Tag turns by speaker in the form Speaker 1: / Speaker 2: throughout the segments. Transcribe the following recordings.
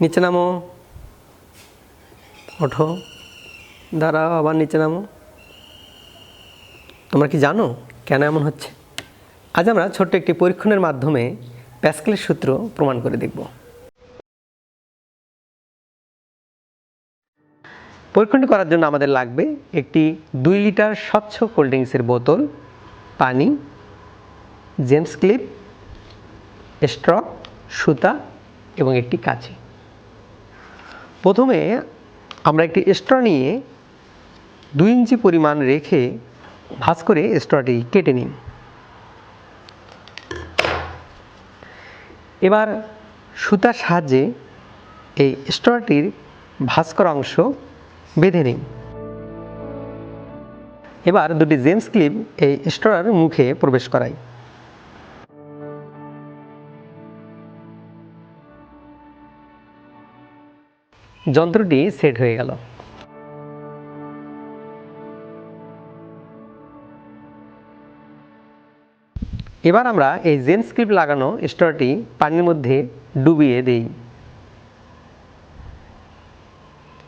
Speaker 1: নিচে নামো। ওঠো। দাঁড়াও, আবার নিচে নামো। তোমরা কি জানো কেন এমন হচ্ছে? আজ আমরা ছোট্ট একটি পরীক্ষণের মাধ্যমে প্যাসকেলের সূত্র প্রমাণ করে দেখব। পরীক্ষণটি করার জন্য আমাদের লাগবে একটি দুই লিটার স্বচ্ছ কোল্ড ড্রিঙ্কসের বোতল, পানি, জেমস ক্লিপ, স্ট্র, সুতা এবং একটি কাঁচি। প্রথমে আমরা একটি স্ট্র নিয়ে দুই ইঞ্চি পরিমাণ রেখে ভাঁজ করে স্ট্রটি কেটে নিন এবার সুতার সাহায্যে এই স্ট্রটির ভাঁজ করা অংশ বেঁধে নিন এবার দুটি জেমস ক্লিপ এই স্ট্রর মুখে প্রবেশ করাই। যন্ত্রটি সেট হয়ে গেল। এবার আমরা এই জেন স্ক্রিপ্ট লাগানো স্টোরটি পানির মধ্যে ডুবিয়ে দিই।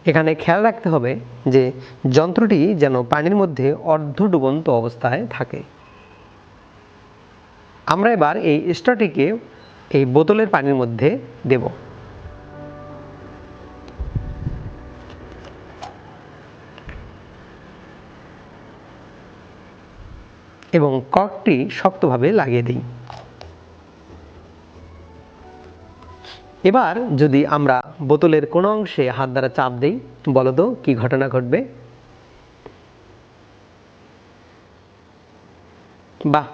Speaker 1: এখানে খেয়াল রাখতে হবে যে যন্ত্রটি যেন পানির মধ্যে অর্ধ ডুবন্ত অবস্থায় থাকে। আমরা এবার এই স্টোরটিকে এই বোতলের পানির মধ্যে দেব। এবং কর্কটি শক্তভাবে লাগিয়ে দিই। এবার যদি আমরা বোতলের কোনো অংশে হাত দ্বারা চাপ দিই, বলো তো কী ঘটনা ঘটবে? বাহ!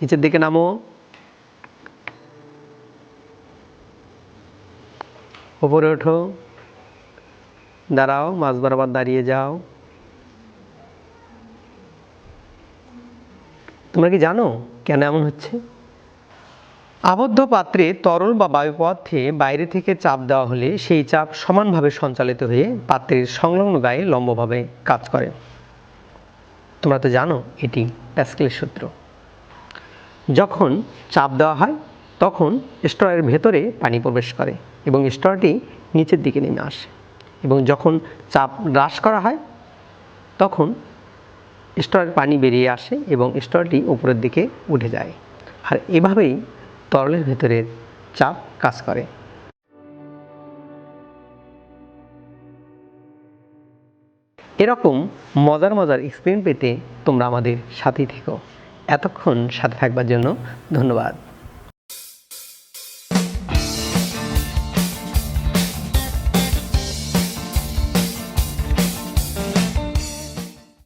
Speaker 1: নিচের দিকে নামো। ওপরে ওঠো। দাঁড়াও, মাছ বরাবর দাঁড়িয়ে যাও। তোমরা কি জানো কেন এমন হচ্ছে? আবদ্ধ পাত্রে তরল বা বায়ুপথে বাইরে থেকে চাপ দেওয়া হলে সেই চাপ সমানভাবে সঞ্চালিত হয়ে পাত্রের সংলগ্ন গায়ে লম্বভাবে কাজ করে। তোমরা তো জানো এটি প্যাসকেলের সূত্র। যখন চাপ দেওয়া হয়, তখন স্ট্রয়ের ভেতরে পানি প্রবেশ করে এবং স্ট্রটি নিচের দিকে নেমে আসে। এবং যখন চাপ হ্রাস করা হয়, তখন স্টরের পানি বেরিয়ে আসে এবং স্টরটি উপরের দিকে উঠে যায়। আর এভাবেই তরলের ভেতরের চাপ কাজ করে। এরকম মজার মজার এক্সপিরিয়েন্স পেতে তোমরা আমাদের সাথেই থেকো। এতক্ষণ সাথে থাকবার জন্য ধন্যবাদ।